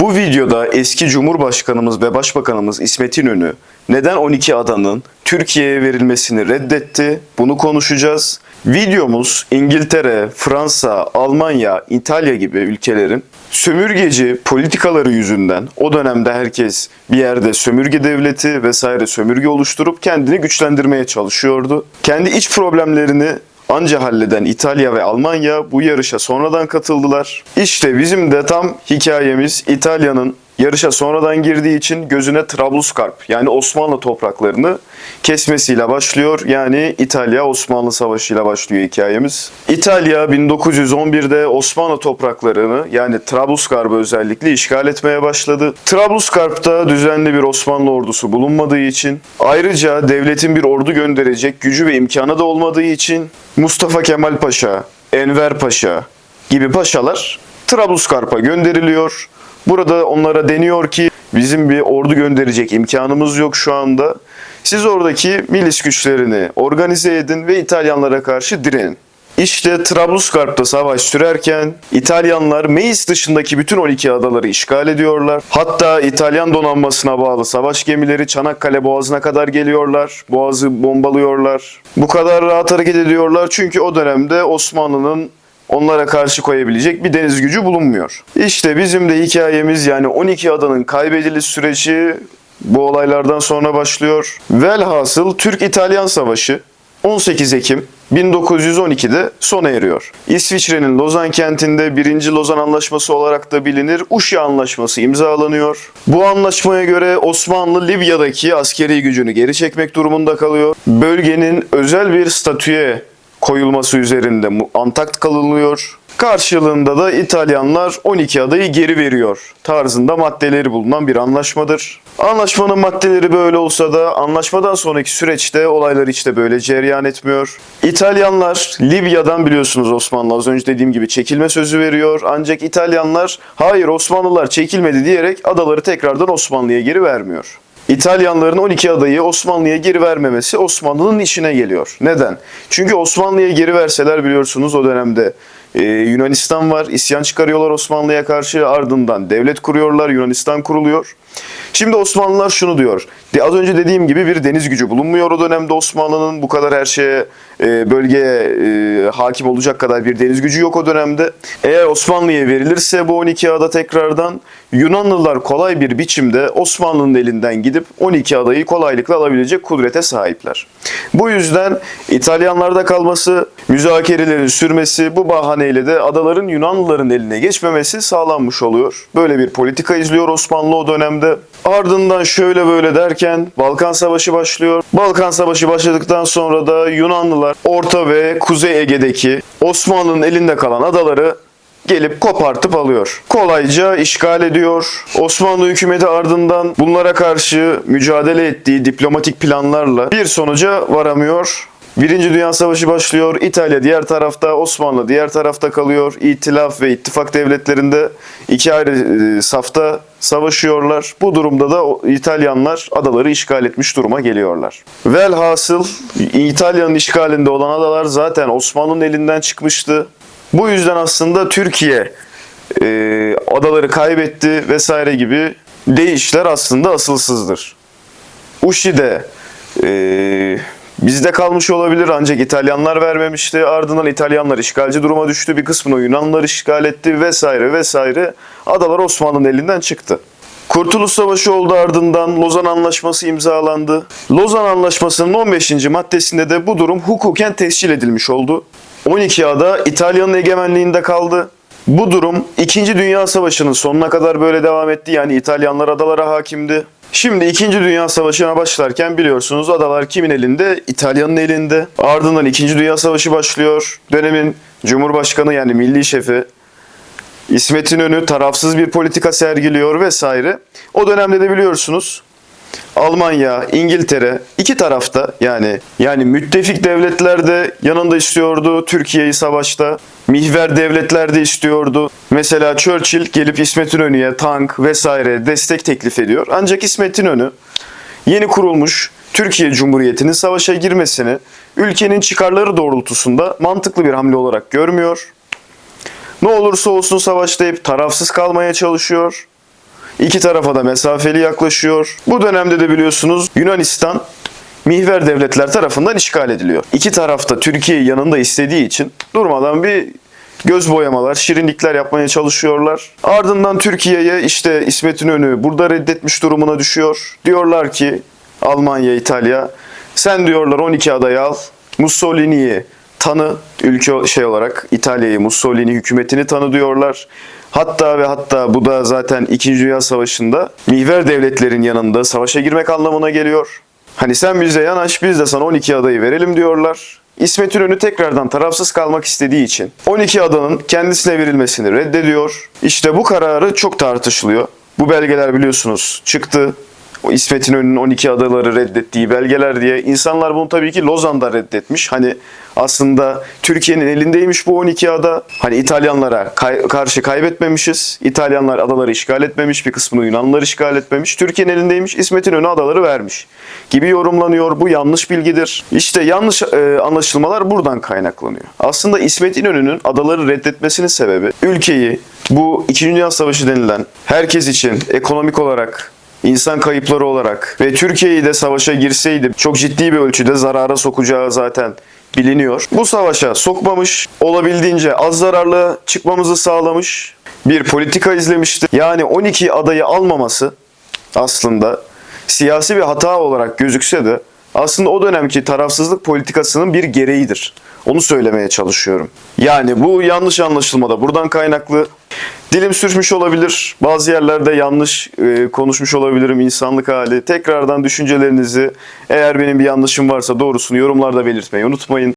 Bu videoda eski Cumhurbaşkanımız ve Başbakanımız İsmet İnönü neden 12 adanın Türkiye'ye verilmesini reddetti? Bunu konuşacağız. Videomuz İngiltere, Fransa, Almanya, İtalya gibi ülkelerin sömürgeci politikaları yüzünden o dönemde herkes bir yerde sömürge devleti vesaire sömürge oluşturup kendini güçlendirmeye çalışıyordu. Kendi iç problemlerini anca halleden İtalya ve Almanya bu yarışa sonradan katıldılar. İşte bizim de tam hikayemiz İtalya'nın yarışa sonradan girdiği için gözüne Trablusgarp yani Osmanlı topraklarını kesmesiyle başlıyor. Yani İtalya-Osmanlı Savaşı ile başlıyor hikayemiz. İtalya 1911'de Osmanlı topraklarını yani Trablusgarp'ı özellikle işgal etmeye başladı. Trablusgarp'ta düzenli bir Osmanlı ordusu bulunmadığı için ayrıca devletin bir ordu gönderecek gücü ve imkanı da olmadığı için Mustafa Kemal Paşa, Enver Paşa gibi paşalar Trablusgarp'a gönderiliyor. Burada onlara deniyor ki bizim bir ordu gönderecek imkanımız yok şu anda. Siz oradaki milis güçlerini organize edin ve İtalyanlara karşı direnin. İşte Trablusgarp'ta savaş sürerken İtalyanlar Meis dışındaki bütün 12 adaları işgal ediyorlar. Hatta İtalyan donanmasına bağlı savaş gemileri Çanakkale Boğazı'na kadar geliyorlar. Boğazı bombalıyorlar. Bu kadar rahat hareket ediyorlar çünkü o dönemde Osmanlı'nın onlara karşı koyabilecek bir deniz gücü bulunmuyor. İşte bizim de hikayemiz yani 12 adanın kaybediliş süreci bu olaylardan sonra başlıyor. Velhasıl Türk-İtalyan Savaşı 18 Ekim 1912'de sona eriyor. İsviçre'nin Lozan kentinde 1. Lozan Anlaşması olarak da bilinir Uşi Anlaşması imzalanıyor. Bu anlaşmaya göre Osmanlı Libya'daki askeri gücünü geri çekmek durumunda kalıyor. Bölgenin özel bir statüye koyulması üzerinde antakt kalınıyor. Karşılığında da İtalyanlar 12 adayı geri veriyor tarzında maddeleri bulunan bir anlaşmadır. Anlaşmanın maddeleri böyle olsa da anlaşmadan sonraki süreçte olaylar işte böyle cereyan etmiyor. İtalyanlar Libya'dan biliyorsunuz Osmanlı az önce dediğim gibi çekilme sözü veriyor. Ancak İtalyanlar hayır Osmanlılar çekilmedi diyerek adaları tekrardan Osmanlı'ya geri vermiyor. İtalyanların 12 adayı Osmanlı'ya geri vermemesi Osmanlı'nın işine geliyor. Neden? Çünkü Osmanlı'ya geri verseler biliyorsunuz o dönemde e, Yunanistan var. İsyan çıkarıyorlar Osmanlı'ya karşı. Ardından devlet kuruyorlar. Yunanistan kuruluyor. Şimdi Osmanlılar şunu diyor. De- Az önce dediğim gibi bir deniz gücü bulunmuyor o dönemde Osmanlı'nın. Bu kadar her şeye, e, bölgeye e, hakim olacak kadar bir deniz gücü yok o dönemde. Eğer Osmanlı'ya verilirse bu 12 ada tekrardan Yunanlılar kolay bir biçimde Osmanlı'nın elinden gidip 12 adayı kolaylıkla alabilecek kudrete sahipler. Bu yüzden İtalyanlarda kalması, müzakerelerin sürmesi bu bahaneyle de adaların Yunanlıların eline geçmemesi sağlanmış oluyor. Böyle bir politika izliyor Osmanlı o dönemde. Ardından şöyle böyle derken Balkan Savaşı başlıyor. Balkan Savaşı başladıktan sonra da Yunanlılar Orta ve Kuzey Ege'deki Osmanlı'nın elinde kalan adaları gelip kopartıp alıyor. Kolayca işgal ediyor. Osmanlı hükümeti ardından bunlara karşı mücadele ettiği diplomatik planlarla bir sonuca varamıyor. Birinci Dünya Savaşı başlıyor. İtalya diğer tarafta, Osmanlı diğer tarafta kalıyor. İtilaf ve ittifak devletlerinde iki ayrı e, safta savaşıyorlar. Bu durumda da İtalyanlar adaları işgal etmiş duruma geliyorlar. Velhasıl İtalya'nın işgalinde olan adalar zaten Osmanlı'nın elinden çıkmıştı. Bu yüzden aslında Türkiye e, adaları kaybetti vesaire gibi deyişler aslında asılsızdır. Uşi'de e, bizde kalmış olabilir ancak İtalyanlar vermemişti. Ardından İtalyanlar işgalci duruma düştü. Bir kısmını Yunanlılar işgal etti vesaire vesaire. Adalar Osmanlı'nın elinden çıktı. Kurtuluş Savaşı oldu ardından Lozan Anlaşması imzalandı. Lozan Anlaşması'nın 15. maddesinde de bu durum hukuken tescil edilmiş oldu. 12 ada İtalya'nın egemenliğinde kaldı. Bu durum 2. Dünya Savaşı'nın sonuna kadar böyle devam etti. Yani İtalyanlar adalara hakimdi. Şimdi 2. Dünya Savaşı'na başlarken biliyorsunuz adalar kimin elinde? İtalya'nın elinde. Ardından 2. Dünya Savaşı başlıyor. Dönemin Cumhurbaşkanı yani milli şefi İsmet İnönü tarafsız bir politika sergiliyor vesaire. O dönemde de biliyorsunuz Almanya, İngiltere iki tarafta yani yani müttefik devletler de yanında istiyordu Türkiye'yi savaşta. Mihver devletler de istiyordu. Mesela Churchill gelip İsmet İnönü'ye tank vesaire destek teklif ediyor. Ancak İsmet İnönü yeni kurulmuş Türkiye Cumhuriyeti'nin savaşa girmesini ülkenin çıkarları doğrultusunda mantıklı bir hamle olarak görmüyor. Ne olursa olsun savaşta hep tarafsız kalmaya çalışıyor. İki tarafa da mesafeli yaklaşıyor. Bu dönemde de biliyorsunuz Yunanistan mihver devletler tarafından işgal ediliyor. İki tarafta Türkiye'yi yanında istediği için durmadan bir göz boyamalar, şirinlikler yapmaya çalışıyorlar. Ardından Türkiye'ye işte İsmet İnönü burada reddetmiş durumuna düşüyor. Diyorlar ki Almanya, İtalya sen diyorlar 12 adayı al. Mussolini'yi tanı ülke şey olarak İtalya'yı Mussolini hükümetini tanı diyorlar. Hatta ve hatta bu da zaten 2. Dünya Savaşı'nda mihver devletlerin yanında savaşa girmek anlamına geliyor. Hani sen bize yanaş biz de sana 12 adayı verelim diyorlar. İsmet İnönü tekrardan tarafsız kalmak istediği için 12 adanın kendisine verilmesini reddediyor. İşte bu kararı çok tartışılıyor. Bu belgeler biliyorsunuz çıktı. O İsmet İnönü'nün 12 adaları reddettiği belgeler diye. İnsanlar bunu tabii ki Lozan'da reddetmiş. Hani aslında Türkiye'nin elindeymiş bu 12 ada. Hani İtalyanlara kay- karşı kaybetmemişiz. İtalyanlar adaları işgal etmemiş. Bir kısmını Yunanlılar işgal etmemiş. Türkiye'nin elindeymiş. İsmet İnönü adaları vermiş. Gibi yorumlanıyor. Bu yanlış bilgidir. İşte yanlış e, anlaşılmalar buradan kaynaklanıyor. Aslında İsmet İnönü'nün adaları reddetmesinin sebebi ülkeyi bu 2. Dünya Savaşı denilen herkes için ekonomik olarak insan kayıpları olarak ve Türkiye'yi de savaşa girseydi çok ciddi bir ölçüde zarara sokacağı zaten biliniyor. Bu savaşa sokmamış, olabildiğince az zararlı çıkmamızı sağlamış bir politika izlemişti. Yani 12 adayı almaması aslında siyasi bir hata olarak gözükse de aslında o dönemki tarafsızlık politikasının bir gereğidir. Onu söylemeye çalışıyorum. Yani bu yanlış anlaşılma da buradan kaynaklı. Dilim sürçmüş olabilir. Bazı yerlerde yanlış e, konuşmuş olabilirim insanlık hali. Tekrardan düşüncelerinizi eğer benim bir yanlışım varsa doğrusunu yorumlarda belirtmeyi unutmayın.